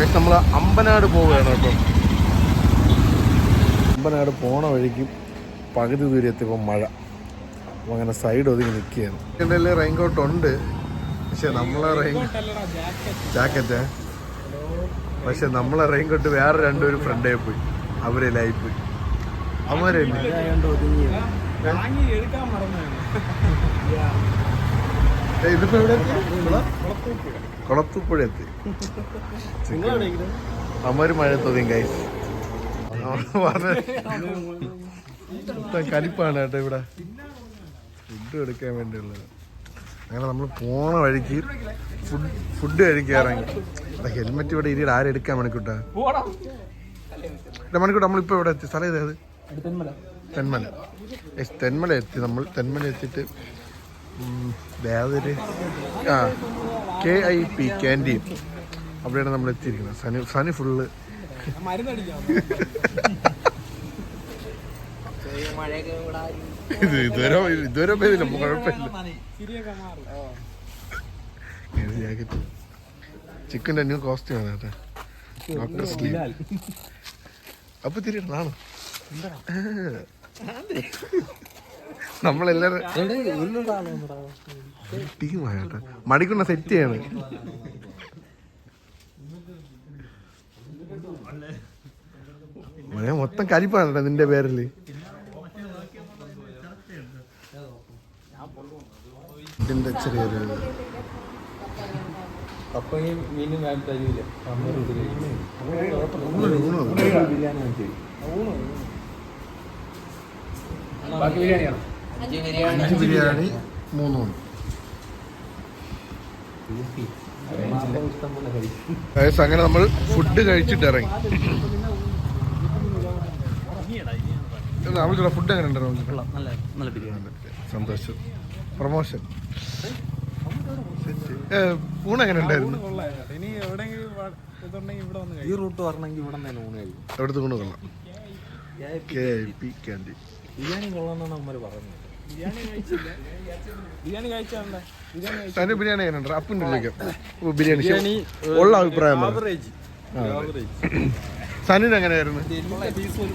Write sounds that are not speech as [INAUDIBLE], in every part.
Guys നമ്മൾ അമ്പനാട് പോവുകയാണ് കേട്ടോ. അമ്പനാട് പോണ വഴിക്ക് പകുതി ദൂരെ എത്തിയപ്പോൾ മഴ. അപ്പോൾ അങ്ങനെ സൈഡ് ഒതുങ്ങി നിൽക്കുകയാണ് എന്റെ റെയിൻ റെയിൻകോട്ട് ഉണ്ട്. പക്ഷെ നമ്മളെ റെയിൻ ജാക്കറ്റ്. പക്ഷെ നമ്മളെ റെയിൻ കോട്ട് വേറെ രണ്ടുപേരും ഫ്രണ്ടേ പോയി. അവരെ ലൈഫ് പോയി അവരെ ഇതിപ്പോ എവിടെ? കുളത്തൂപ്പുഴ എത്തി. അമ്മര് മഴ തോന്നി ഗൈസ് കലിപ്പാണ് കേട്ടോ ഇവിടെ. ഫുഡ് എടുക്കാൻ വേണ്ടിയുള്ളത്. അങ്ങനെ നമ്മൾ പോണ വഴിക്ക് ഫുഡ് ഫുഡ് കഴിക്കാൻ ഇറങ്ങി. ഹെൽമെറ്റ് ഇവിടെ ഇരിയുടെ ആരെടുക്കാൻ മണിക്കൂട്ടാ? മണിക്കൂട്ട നമ്മളിപ്പോ ഇവിടെ എത്തി? സ്ഥലം ഏതായത് തെന്മല. Yes, തെന്മല എത്തി. നമ്മൾ തെന്മല എത്തിയിട്ട് യാതൊരു ആ കെ ഐ പി ക്യാന്റീൻ അവിടെയാണ് നമ്മൾ എത്തിയിരിക്കുന്നത്. സനി സനി ഫുള്ള് ഇത് ഇതുവരെ ഇതുവരെ പേരില്ല കുഴപ്പമില്ല. ജാക്കറ്റ് ചിക്കന്റെ ന്യൂ കോസ്റ്റ്യൂം ആണ് കേട്ടോ ഡോക്ടർ സ്ലീവ് അപ്പൊ തിരി നാണോ. നമ്മളെല്ലാരും മടിക്കുന്ന സെറ്റ് ചെയ്യാണ്. മഴ മൊത്തം കരിപ്പാണ് നിന്റെ പേരിൽ. ഇതിന്റെ ചെറിയൊരു ഊണ്, ഊണ്. ബിരിയാണി ബാക്കി ബിരിയാണിയാണോ? അഞ്ച് ബിരിയാണി. മൂന്നൂണ് അങ്ങനെ നമ്മൾ ഫുഡ് കഴിച്ചിട്ട് ഇറങ്ങി. അവളുടെ ഫുഡ് എങ്ങനെ ഉണ്ടായിരുന്നു? നല്ല നല്ല ബിരിയാണി. സന്തോഷം. പ്രൊമോഷൻ. ഊണ് എങ്ങനെ ഉണ്ടായിരുന്നു? ഇനി എവിടെയെങ്കിലും ഇതുണ്ടെങ്കിൽ ഇവിടെ വന്ന് ഈ റൂട്ട് വരണമെങ്കിൽ ഇവിടെ തന്നെ ഊണ് കഴിക്കും. എവിടുത്തെ ഊണ് കൊള്ളാം? K P canteen. ബിരിയാണി അമ്മ പറയുന്നത് ബിരിയാണി ബിരിയാണി ബിരിയാണി തന്നെ ബിരിയാണി എങ്ങനെ ഉണ്ട് അപ്പിന്റെ വിളിക്കാം ഓ, ബിരിയാണി. ബിരിയാണി ഉള്ള അഭിപ്രായം സനിന് എങ്ങനെയായിരുന്നു?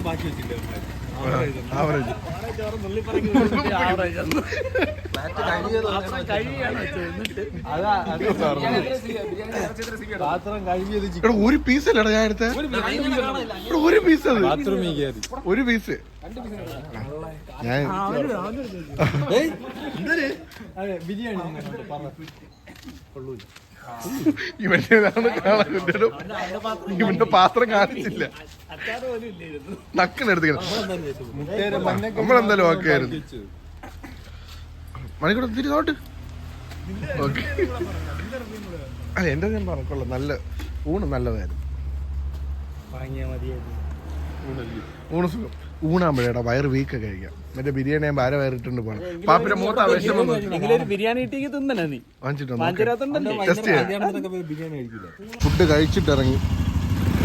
ബാക്കി വെച്ചില്ല ഒരു പീസ് അല്ലടാ ഞാൻ എടുത്ത. ഒരു പീസ് അത്. ഒരു പീസ് ഞാൻ ബിരിയാണി. [LAUGHS] ഇവന്റെ ഏതാണ് കാണാൻ ഇവന്റെ പാത്രം കാണിച്ചില്ല. നക്കിനെടുത്തിക്കണം നമ്മളെന്തായാലും ഓക്കെ ആയിരുന്നു. മണിക്കൂർ തിരി നോട്ട് ഓക്കെ അല്ല എന്റെ ഞാൻ പറഞ്ഞോളാം നല്ല ഊണ് നല്ലതായിരുന്നു. ഊണ് സുഖം. ഊണാകുമ്പോഴേടാ വയറ് വീക്ക് കഴിക്കാം. മറ്റേ ബിരിയാണി ആകുമ്പോൾ അര വയറിട്ടുണ്ട് പോകണം പാപ്പിന്റെ മൂത്ത വാങ്ങിച്ചിട്ടുണ്ട് കഴിക്കില്ല ഫുഡ് കഴിച്ചിട്ട് ഇറങ്ങി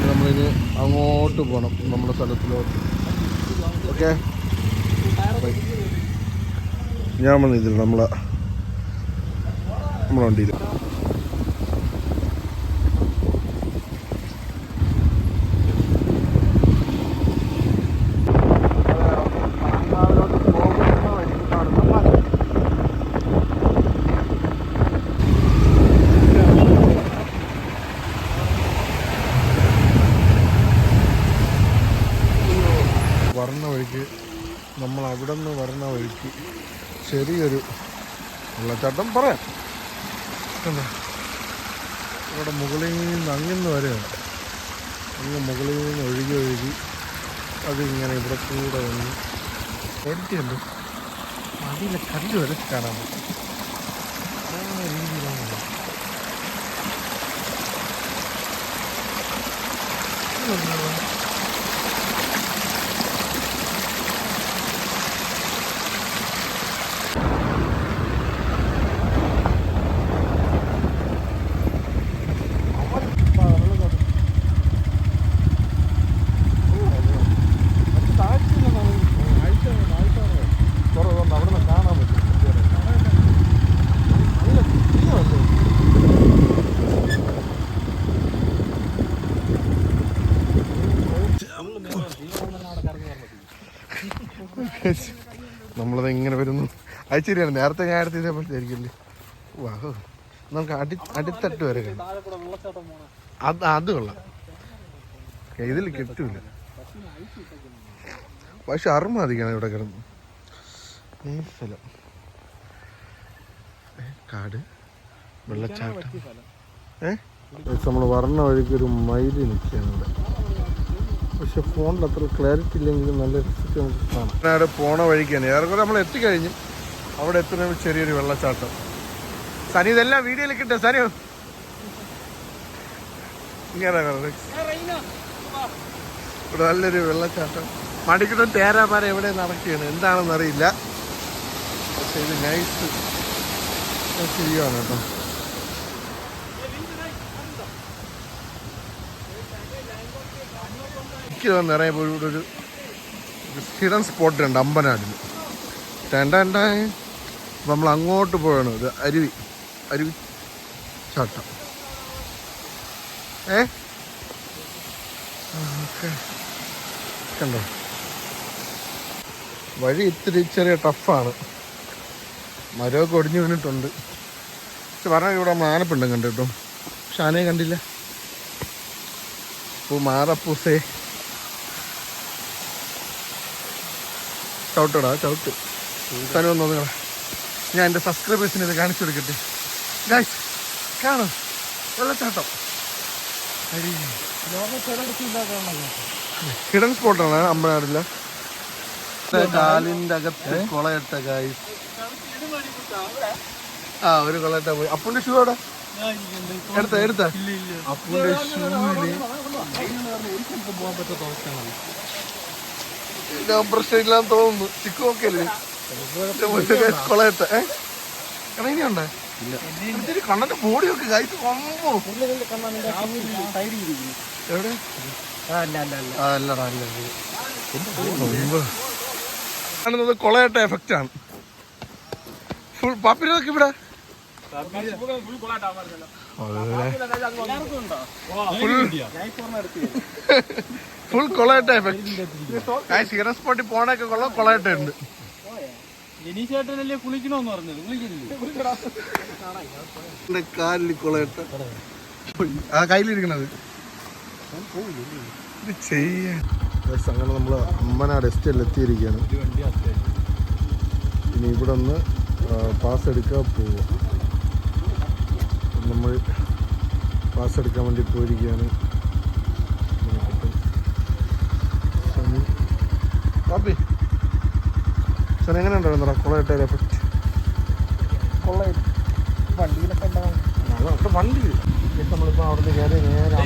നമ്മളിനി അങ്ങോട്ട് പോകണം നമ്മുടെ സ്ഥലത്തിലോട്ട്. ഓക്കെ? ഞാൻ വന്നിട്ടില്ല നമ്മളെ നമ്മളെ വണ്ടിയിൽ വരണ വഴിക്ക് നമ്മൾ അവിടെ നിന്ന് വരണ വഴിക്ക് ചെറിയൊരു വെള്ളച്ചാട്ടം പറയാം. കണ്ടോ? ഇവിടെ മുകളിൽ നിന്ന് അങ്ങനെ വരെയാണ് അങ്ങ് മുകളിൽ നിന്ന് ഒഴുകി ഒഴുകി അതിങ്ങനെ ഇവിടെ കൂടെ വന്ന് പേടിയുണ്ട് അതിലെ കല്ല് വരെ കാണാൻ പറ്റും. രീതിയിലാണ് തുറന്നുകൊണ്ട് അവിടെ നിന്ന് കാണാൻ പറ്റും നല്ല തീയല്ലേ നമ്മളത് ഇങ്ങനെ വരുന്നു അത് ശരിയാണ് നേരത്തെ ഞാൻ അടുത്ത് ഇതേപോലത്തെ ആയിരിക്കില്ലേ? വാ. നമുക്ക് അടി അടിത്തട്ട് വരെ അത് അത് കൊള്ളാം. ഇതിൽ കിട്ടൂല. പക്ഷെ അറുമാതിക്കാണ് ഇവിടെ കിടന്ന്. ഈ സ്ഥലം. കാട്. വെള്ളച്ചാട്ടം. ഏഹ് ഏ നമ്മൾ വർണ വഴിക്ക് ഒരു മയിൽ നിൽക്കുകയാണ് ഇവിടെ പക്ഷെ ഫോണിൽ അത്ര ക്ലാരിറ്റി ഇല്ലെങ്കിലും നല്ല രസത്തിൽ നമുക്ക് കാണാം. പോണ വഴിക്കാണ് ഏറെക്കുറെ നമ്മൾ എത്തിക്കഴിഞ്ഞു അവിടെ എത്തുന്ന ചെറിയൊരു വെള്ളച്ചാട്ടം. സനി ഇതെല്ലാം വീഡിയോയിൽ കിട്ടും? സനി? ഇങ്ങനെ. ഇവിടെ നല്ലൊരു വെള്ളച്ചാട്ടം. മടിക്കുന്ന തേരാമാര എവിടെ നടക്കുകയാണ്? എന്താണെന്ന് അറിയില്ല. പക്ഷേ ഇത് നൈസ് ചെയ്യുകയാണ് കേട്ടോ. ഇവിടെ ഒരു സ്ഥിരം സ്പോട്ട് ഉണ്ട് അമ്പനാടിന്. നമ്മൾ അങ്ങോട്ട് പോകണം. ഇത് അരുവി. അരുവി ചാട്ടം. ഏ? കണ്ടോ? വഴി ഇത്തിരി ചെറിയ ടഫാണ്. മരമൊക്കെ ഒടിഞ്ഞു വന്നിട്ടുണ്ട് പക്ഷെ പറഞ്ഞ ഇവിടെ മാനപ്പുണ്ടും കണ്ടിട്ടോ കണ്ടു പക്ഷെ ആനയെ കണ്ടില്ല. മാറപ്പൂസേ. ചവിട്ടടാ ചവിട്ട്. ഒതുങ്ങടാ ഞാൻ എന്റെ സബ്സ്ക്രൈബേഴ്സിന് ഇത് കാണിച്ചു കൊടുക്കട്ടെ? ഗായ്സ് കാണും. വെള്ളച്ചാട്ടം. ഹിഡൻ സ്പോട്ടാണ് അമ്പനാടില്ല. കാലിന്റെ അകത്ത് കൊളയട്ട ഗായ്സ് ആ ഒരു കൊളയട്ട പോയി. അപ്പുന്റെ ഷൂ അവിടെ എടുത്ത എടുത്ത. അപ്പുന്റെ ഷൂവിൽ പ്രശ്നം ഇല്ലാന്ന് തോന്നുന്നു. ചിക്കു നോക്കിയല്ലേ? കൊളയട്ട ഇത്തിരി കണ്ണന്റെ ബോഡിയൊക്കെ കഴിച്ച് കൊമ്പോ എവിടെ? അല്ലടാ, അല്ല. കാണുന്നത് കൊളയട്ട എഫക്റ്റ് ആണ്. ഫുൾ പാപ്പിനൊക്കെ ഇവിടെ. ഫുൾ കൊളയട്ട എഫക്റ്റ് സീറോ സ്പോട്ടിൽ പോണൊക്കെ കൊള്ളാം കൊളയട്ട [LAUGHS] ഉണ്ട്. ജനീഷേട്ടനല്ലേ കുളിക്കണോന്ന് പറഞ്ഞത്? കുളിക്കുന്നില്ലേ കാലിൽ കൊളയട്ട. ആ കയ്യിലിരിക്കണത്. ഇത് അങ്ങനെ നമ്മൾ അമ്മനാട് എസ്റ്റേറ്റിൽ എത്തിയിരിക്കുകയാണ്. ഇനി ഇവിടെ ഒന്ന് പാസ് എടുക്കാൻ പോവുക നമ്മൾ പാസ് എടുക്കാൻ വേണ്ടി പോയിരിക്കുകയാണ്. സനി. പാപ്പി. സന എങ്ങനെ ഉണ്ടായിരുന്നടാ കൊളയട്ട എഫക്റ്റ് വണ്ടിയിലൊക്കെ ഉണ്ടാവും വണ്ടി നമ്മളിപ്പോൾ അവിടുന്ന് കയറി നേരെ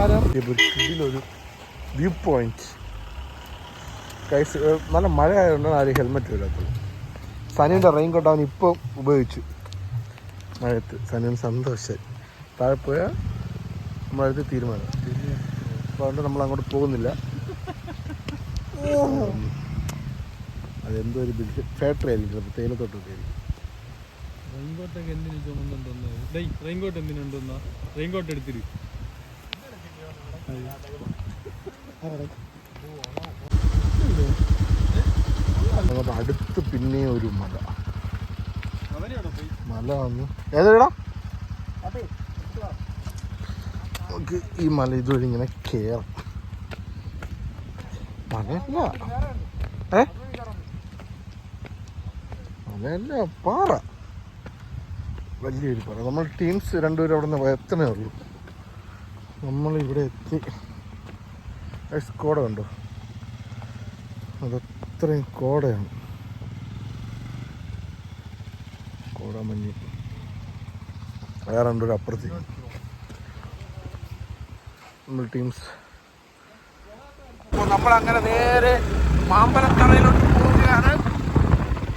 ഇതിലൊരു വ്യൂ പോയിന്റ് കൈസ് നല്ല മഴ ആയതുകൊണ്ടാണ് ആരും ഹെൽമെറ്റ് വരാത്തത് സനിയുടെ റെയിൻ കോട്ട് അവൻ ഇപ്പം ഉപയോഗിച്ചു. മഴയത്ത്. സനീൻ സന്തോഷമായി താഴെ പോയാൽ മഴയത്ത് തീരുമാനം. അതുകൊണ്ട് നമ്മൾ അങ്ങോട്ട് പോകുന്നില്ല. അതെന്തോ ഒരു ബിൽഡ് ഫാക്ടറി ആയിരിക്കും തേയിലത്തോട്ടൊക്കെ ആയിരിക്കും. റെയിൻകോട്ടൊക്കെ എന്തിനു ചുമന്നുണ്ടെന്ന് റെയിൻകോട്ട് എന്തിനുണ്ടെന്നാ റെയിൻകോട്ട് എടുത്തിരി. അങ്ങോട്ട് അടുത്ത് പിന്നെ ഒരു മല. മല വന്ന്. ഏതെടാ? നമുക്ക് ഈ മല ഇതുവഴി ഇങ്ങനെ കയറാം മലയല്ല. ഏ? മലയല്ല പാറ. വലിയൊരു പാറ. നമ്മൾ ടീംസ് രണ്ടുപേരും അവിടെ നിന്ന് എത്തണേ ഉള്ളൂ? നമ്മൾ ഇവിടെ എത്തി. ഐസ് കോട കണ്ടോ? അതത്രയും കോടയാണ്. കോട മഞ്ഞ്. വേറെ രണ്ടൊരു അപ്പുറത്ത്. നമ്മൾ ടീംസ് അങ്ങനെ നേരെ മാമ്പലത്തറയിലോട്ട് പോവുകയാണ്.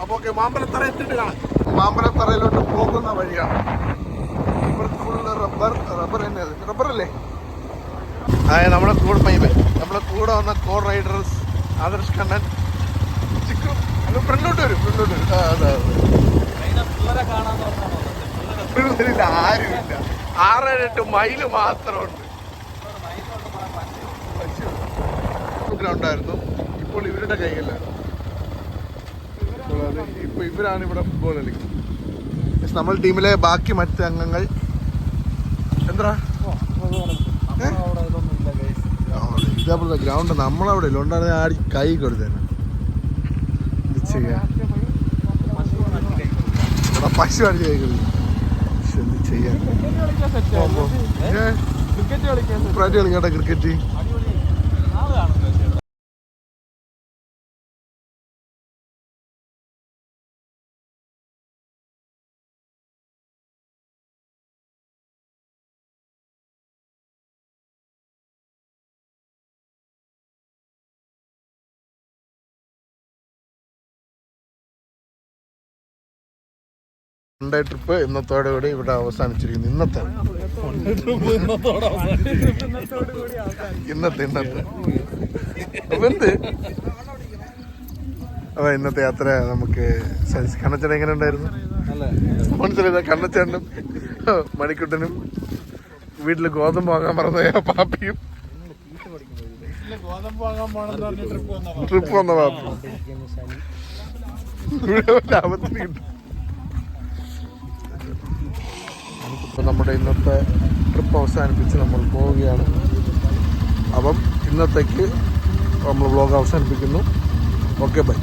അപ്പോൾ ഓക്കെ മാമ്പലത്തറ എത്തിയിട്ട് കാണാം മാമ്പലത്തറയിലോട്ട് പോകുന്ന വഴിയാണ്. റബ്ബർ റബ്ബർ തന്നെ റബ്ബർ അല്ലേ? ആ നമ്മുടെ കൂടെ മൈബ് നമ്മുടെ കൂടെ വന്ന കോ റൈഡേഴ്സ് ആദർശ് കണ്ണൻ ചിക്കു അല്ല ഫ്രണ്ടിലോട്ട് വരും ഫ്രണ്ടിലോട്ട് വരും. അതെ അതെ. പിള്ളേരില്ല ആരുമില്ല. ആറേഴ് എട്ട് മൈൽ മാത്രമുണ്ട്. ഗ്രൗണ്ടായിരുന്നു. ഇപ്പോൾ ഇവരുടെ കയ്യിലാണ് ഇപ്പോൾ ഇപ്പൊ ഇവരാണ് ഇവിടെ ഫുട്ബോൾ കളിക്കുന്നത്. നമ്മൾ ടീമിലെ ബാക്കി മറ്റ് അംഗങ്ങൾ. എന്താ അവിടെ ഇതൊന്നും ഇല്ല ഗൈസ് ഇതേപോലത്തെ ഗ്രൗണ്ട് നമ്മളവിടെ ഇല്ല. ഉണ്ടായിരുന്നെ ആടി കൈ കൊടുത്തേനെ ഇവിടെ പശു അടിച്ച് കൈ കൊടുത്തു പക്ഷെ എന്ത് ചെയ്യാൻ? ഏ? ക്രിക്കറ്റ് കളിക്കട്ടെ ക്രിക്കറ്റ്? വൺ ഡേ ട്രിപ്പ് ഇന്നത്തോടെ കൂടി ഇവിടെ അവസാനിച്ചിരിക്കുന്നു. ഇന്നത്തെ. ഇന്നത്തെ ഇന്നത്തെ. അപ്പൊ എന്ത്? അപ്പൊ ഇന്നത്തെ യാത്ര നമുക്ക് കണ്ണച്ചൻ എങ്ങനെ ഉണ്ടായിരുന്നു? മനസ്സിലായില്ല കണ്ണച്ചേട്ടനും മണിക്കുട്ടനും വീട്ടിൽ ഗോതമ്പ് വാങ്ങാൻ പറഞ്ഞ പാപ്പിയും. ട്രിപ്പ് വന്ന പാപ്പിയും ലാഭത്തിന് കിട്ടും ഇപ്പൊ നമ്മുടെ ഇന്നത്തെ ട്രിപ്പ് അവസാനിപ്പിച്ച് നമ്മൾ പോവുകയാണ്. അപ്പം ഇന്നത്തേക്ക് നമ്മൾ വ്ലോഗ് അവസാനിപ്പിക്കുന്നു. Okay bye